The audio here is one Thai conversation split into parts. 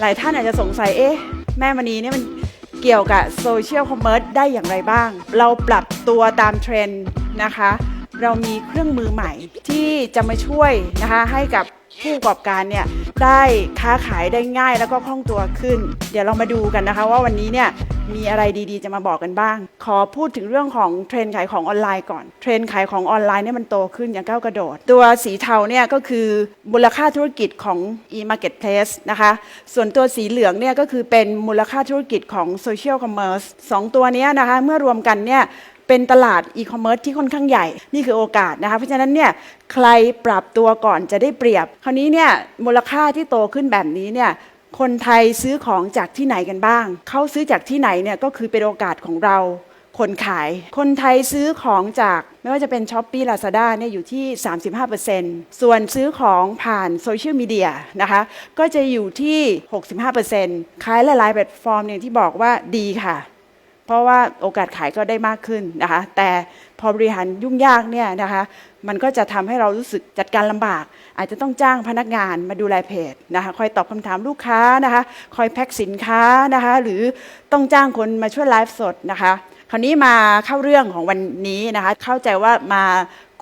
หลายท่านอาจจะสงสัยเอ๊ะแม่มณีเนี่ยมันเกี่ยวกับโซเชียลคอมเมอร์สได้อย่างไรบ้าง เราปรับตัวตามเทรนด์นะคะ เรามีเครื่องมือใหม่ที่จะมาช่วยนะคะให้กับผู้ประกอบการเนี่ยได้ค้าขายได้ง่ายแล้วก็คล่องตัวขึ้น เดี๋ยวเรามาดูกันนะคะว่าวันนี้เนี่ย มีอะไรดีๆ จะมาบอกกันบ้าง ขอพูดถึงเรื่องของเทรนขายของออนไลน์ก่อน เทรนขายของออนไลน์เนี่ยมันโตขึ้นอย่างก้าวกระโดด ตัวสีเทาเนี่ยก็คือมูลค่าธุรกิจของ e-marketplace นะคะ ส่วนตัวสีเหลืองเนี่ยก็คือเป็นมูลค่าธุรกิจของ social commerce สองตัวนี้นะคะเมื่อรวมกันเนี่ยเป็นตลาดอีคอมเมิร์ซที่ค่อนข้างใหญ่ นี่คือโอกาสนะคะ เพราะฉะนั้นเนี่ยใครปรับตัวก่อนจะได้เปรียบ คราวนี้เนี่ยมูลค่าที่โตขึ้นแบบนี้เนี่ย คนไทยซื้อของจากที่ไหนกันบ้าง เขาซื้อจากที่ไหนเนี่ยก็คือเป็นโอกาสของเรา คนขาย คนไทยซื้อของจากไม่ว่าจะเป็นช้อปปี้ลาซาด้าเนี่ยอยู่ที่ 35%ส่วนซื้อของผ่านโซเชียลมีเดียนะคะก็จะอยู่ที่ 65%ขายหลายๆแพลตฟอร์มเนี่ยที่บอกว่าดีค่ะ เพราะว่าโอกาสขายก็ได้มากขึ้นนะคะ แต่พอบริหารยุ่งยากเนี่ยนะคะ มันก็จะทำให้เรารู้สึกจัดการลำบาก อาจจะต้องจ้างพนักงานมาดูแลเพจนะคะ คอยตอบคำถามลูกค้านะคะ คอยแพ็คสินค้านะคะ หรือต้องจ้างคนมาช่วยไลฟ์สดนะคะ คราวนี้มาเข้าเรื่องของวันนี้นะคะ เข้าใจว่ามา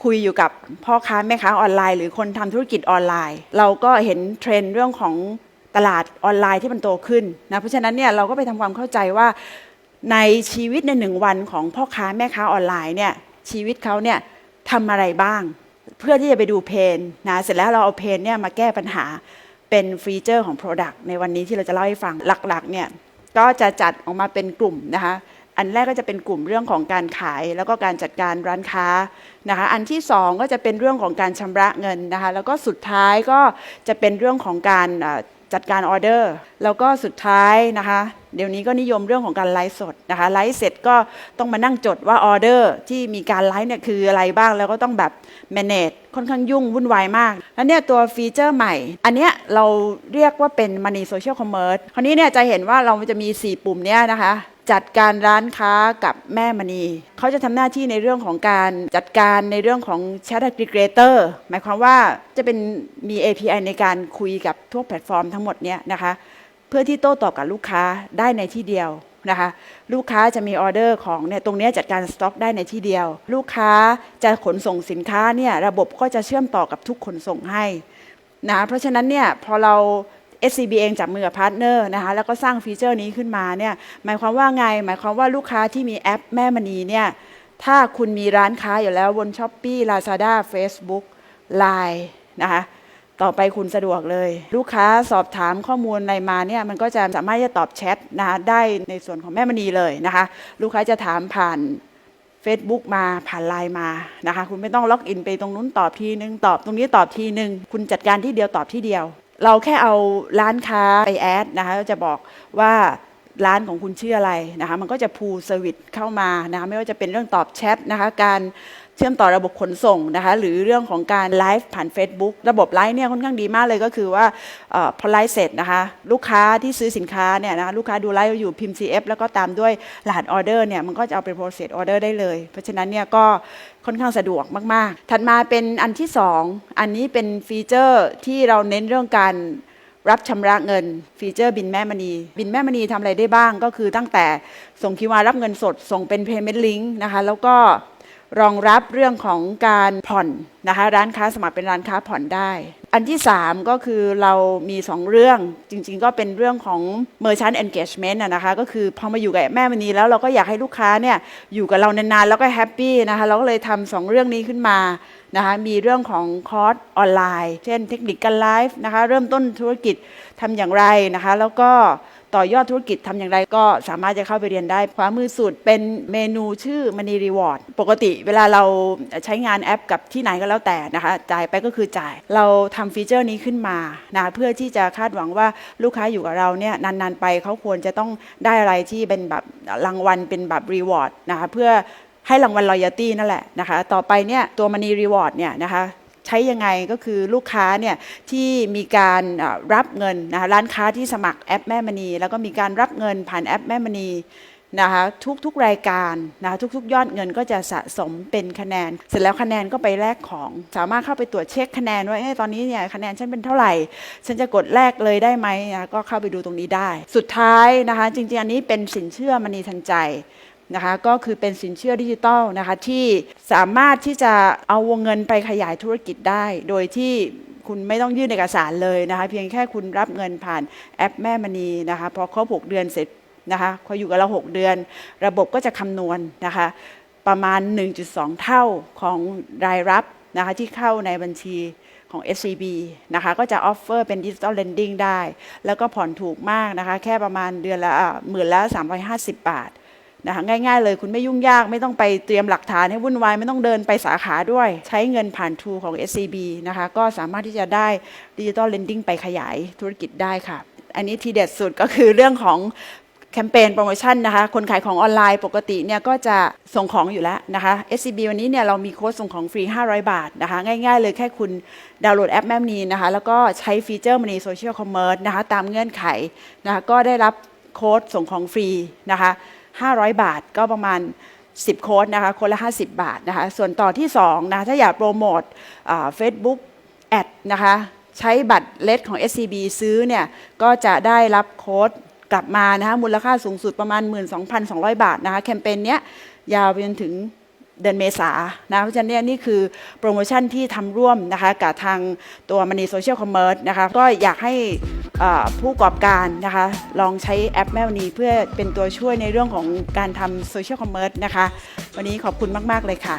คุยอยู่กับพ่อค้าแม่ค้าออนไลน์ หรือคนทำธุรกิจออนไลน์ เราก็เห็นเทรนด์เรื่องของตลาดออนไลน์ที่มันโตขึ้นนะ เพราะฉะนั้นเนี่ยเราก็ไปทำความเข้าใจว่า ในชีวิตในหนึ่งวันของพ่อค้าแม่ค้าออนไลน์เนี่ยชีวิตเขาเนี่ยทำอะไรบ้าง เพื่อที่จะไปดูเพนนะเสร็จแล้วเราเอาเพนเนี่ยมาแก้ปัญหาเป็นฟีเจอร์ของ Product ในวันนี้ที่เราจะเล่าให้ฟังหลักๆเนี่ยก็จะจัดออกมาเป็นกลุ่มนะคะอันแรกก็จะเป็นกลุ่มเรื่องของการขาย แล้วก็การจัดการร้านค้านะคะอันที่สองก็จะเป็นเรื่องของการชำระเงินนะคะแล้วก็สุดท้ายก็จะเป็นเรื่องของการ จัดการออเดอร์ แล้วก็สุดท้ายนะคะ เดี๋ยวนี้ก็นิยมเรื่องของการไลฟ์สดนะคะไลฟ์เสร็จก็ต้องมานั่งจดว่าออเดอร์ที่มีการไลฟ์เนี่ยคืออะไรบ้างแล้วก็ต้องแบบ manage ค่อนข้างยุ่งวุ่นวายมาก แล้วเนี่ยตัวฟีเจอร์ใหม่ อันเนี้ยเราเรียกว่าเป็น Money Social Commerce คราวนี้เนี่ยจะเห็นว่าเราจะมี 4 ปุ่มเนี้ยนะคะ จัดการร้านค้ากับแม่มณี เขาจะทำหน้าที่ในเรื่องของการจัดการในเรื่องของ Chat Aggregator หมายความว่าจะเป็นมี API ในการคุยกับทุกแพลตฟอร์มทั้งหมดเนี่ยนะคะ เพื่อที่โต้ตอบกับลูกค้าได้ในที่เดียวนะคะ ลูกค้าจะมีออเดอร์ของเนี่ยตรงนี้จัดการสต็อกได้ในที่เดียว ลูกค้าจะขนส่งสินค้าเนี่ยระบบก็จะเชื่อมต่อกับทุกขนส่งให้นะเพราะฉะนั้นเนี่ยพอเรา SCB เองจับมือกับพาร์ทเนอร์นะคะแล้วก็สร้างฟีเจอร์นี้ขึ้นมาเนี่ยหมายความว่าไง หมายความว่าลูกค้าที่มีแอปแม่มณีเนี่ยถ้าคุณมีร้านค้าอยู่แล้วบน s h อ p e e Lazada Facebook Line นะคะต่อไปคุณสะดวกเลย ลูกค้าสอบถามข้อมูลอะไรมาเนี่ยมันก็จะสามารถจะตอบแชทนะคะได้ในส่วนของแม่มณีเลยนะคะลูกค้าจะถามผ่าน Facebook มาผ่านไลน์มานะคะคุณไม่ต้องล็อกอินไปตรงนู้นตอบทีนึงตอบตรงนี้ตอบทีนึง คุณจัดการที่เดียวตอบที่เดียว เราแค่เอาร้านค้าไปแอดนะคะจะบอกว่า ร้านของคุณชื่ออะไรนะคะมันก็จะพูเซอร์วิสเข้ามานะคะไม่ว่าจะเป็นเรื่องตอบแชทนะคะการเชื่อมต่อระบบขนส่งนะคะหรือเรื่องของการไลฟ์ผ่าน Facebook ระบบไลฟ์เนี่ยค่อนข้างดีมากเลยก็คือว่าอพอไลฟ์เสร็จนะคะลูกค้าที่ซื้อสินค้าเนี่ยนะคะลูกค้าดูไลฟ์อยู่พิมพ์ CF แล้วก็ตามด้วยรหัสออเดอร์เนี่ยมันก็จะเอาไป process order ได้เลย เพราะฉะนั้นเนี่ยก็ค่อนข้างสะดวกมาก ๆ ถัดมาเป็นอันที่ 2 อันนี้เป็นฟีเจอร์ที่เราเน้นเรื่องการ รับชำระเงิน ฟีเจอร์บินแม่มณี บินแม่มณีทำอะไรได้บ้างก็คือตั้งแต่ส่งคิวารับเงินสด ส่งเป็น Payment Link นะคะ แล้วก็รองรับเรื่องของการผ่อนนะคะ ร้านค้าสมัครเป็นร้านค้าผ่อนได้ อันที่สามก็คือเรามีสองเรื่องจริงๆ ก็เป็นเรื่องของ Merchant Engagement นะนะคะก็คือพอมาอยู่กับแม่มณีแล้วเราก็อยากให้ลูกค้าเนี่ยอยู่กับเรานานๆ แล้วก็แฮปปี้นะคะเราก็เลยทำสองเรื่องนี้ขึ้นมานะคะมีเรื่องของคอร์สออนไลน์ เช่นเทคนิคการไลฟ์นะคะเริ่มต้นธุรกิจทำอย่างไรนะคะแล้วก็ ต่อยอดธุรกิจทำอย่างไรก็สามารถจะเข้าไปเรียนได้ขวามือสุดเป็นเมนูชื่อ Money Reward ปกติเวลาเราใช้งานแอปกับที่ไหนก็แล้วแต่นะคะ จ่ายไปก็คือจ่าย เราทำฟีเจอร์นี้ขึ้นมานะเพื่อที่จะคาดหวังว่าลูกค้าอยู่กับเราเนี่ยนานๆไปเขาควรจะต้องได้อะไรที่เป็นแบบรางวัลเป็นแบบรีวอร์ดนะคะเพื่อให้รางวัล loyalty นั่นแหละนะคะ ต่อไปเนี่ยตัว money reward เนี่ยนะคะ ใช้ยังไงก็คือลูกค้าเนี่ยที่มีการรับเงินนะคะร้านค้าที่สมัครแอปแม่มณี แล้วก็มีการรับเงินผ่านแอปแม่มณีนะคะทุกๆรายการนะคะทุกๆ ยอดเงินก็จะสะสมเป็นคะแนน เสร็จแล้วคะแนนก็ไปแลกของ สามารถเข้าไปตรวจเช็คคะแนนว่าตอนนี้เนี่ยคะแนนฉันเป็นเท่าไหร่ ฉันจะกดแลกเลยได้ไหมนะก็เข้าไปดูตรงนี้ได้ สุดท้ายนะคะจริงๆอันนี้เป็นสินเชื่อมณีทันใจ นะคะก็คือเป็นสินเชื่อดิจิตอลนะคะที่สามารถที่จะเอาวงเงินไปขยายธุรกิจได้ โดยที่คุณไม่ต้องยื่นเอกสารเลยนะคะเพียงแค่คุณรับเงินผ่านแอปแม่มณีนะคะพอครบ6เดือนเสร็จนะคะพออยู่กับเรา 6 เดือน ระบบก็จะคำนวณนะคะประมาณ 1.2 เท่าของรายรับนะคะที่เข้าในบัญชีของ SCB นะคะก็จะออฟเฟอร์เป็นดิจิ t a ลเลนดิ้งได้ แล้วก็ผ่อนถูกมากนะคะแค่ประมาณเดือนละหมื่นละ350 บาท นะคะง่าย ๆ เลยคุณไม่ยุ่งยากไม่ต้องไปเตรียมหลักฐานให้วุ่นวายไม่ต้องเดินไปสาขาด้วย ใช้เงินผ่านทูของ SCB นะคะก็สามารถที่จะได้ดิจิ t a ลเลนดิ้งไปขยายธุรกิจได้ค่ะ อันนี้ทีเด็ดสุดก็คือเรื่องของแคมเปญโปรโมชั่นนะคะ คนขายของออนไลน์ปกติเนี่ยก็จะส่งของอยู่แล้วนะคะ SCB วันนี้เนี่ยเรามีโค้ดส่งของฟรี 500 บาทนะคะ ง่ายๆเลยแค่คุณดาวน์โหลดแอปแม่มนีนะคะ แล้วก็ใช้ฟีเจอร์มันนีโซเชียลคอมเมอร์สนะคะ ตามเงื่อนไขนะคะ ก็ได้รับโค้ดส่งของฟรีนะคะ 500 บาทก็ประมาณ 10 โค้ดนะคะ คนละ 50 บาทนะคะ ส่วนต่อที่2นะคะถ้าอยากโปรโมทเฟซบุ๊กแอดนะคะ ใช้บัตรเลดของ SCB ซื้อเนี่ย ก็จะได้รับโค้ดกลับมานะคะมูลค่าสูงสุดประมาณ 12,200 บาทนะคะ แคมเปญเนี้ยยาวไปจนถึง เดือนเมษานะเพราะฉะนั้นเนี่ยนี่คือโปรโมชั่นที่ทำร่วมนะคะกับทางตัว Money Social Commerce นะคะก็อยากให้ผู้ประกอบการนะคะลองใช้แอปแม่วันนี้เพื่อเป็นตัวช่วยในเรื่องของการทำ Social Commerce นะคะ วันนี้ขอบคุณมาก ๆ เลยค่ะ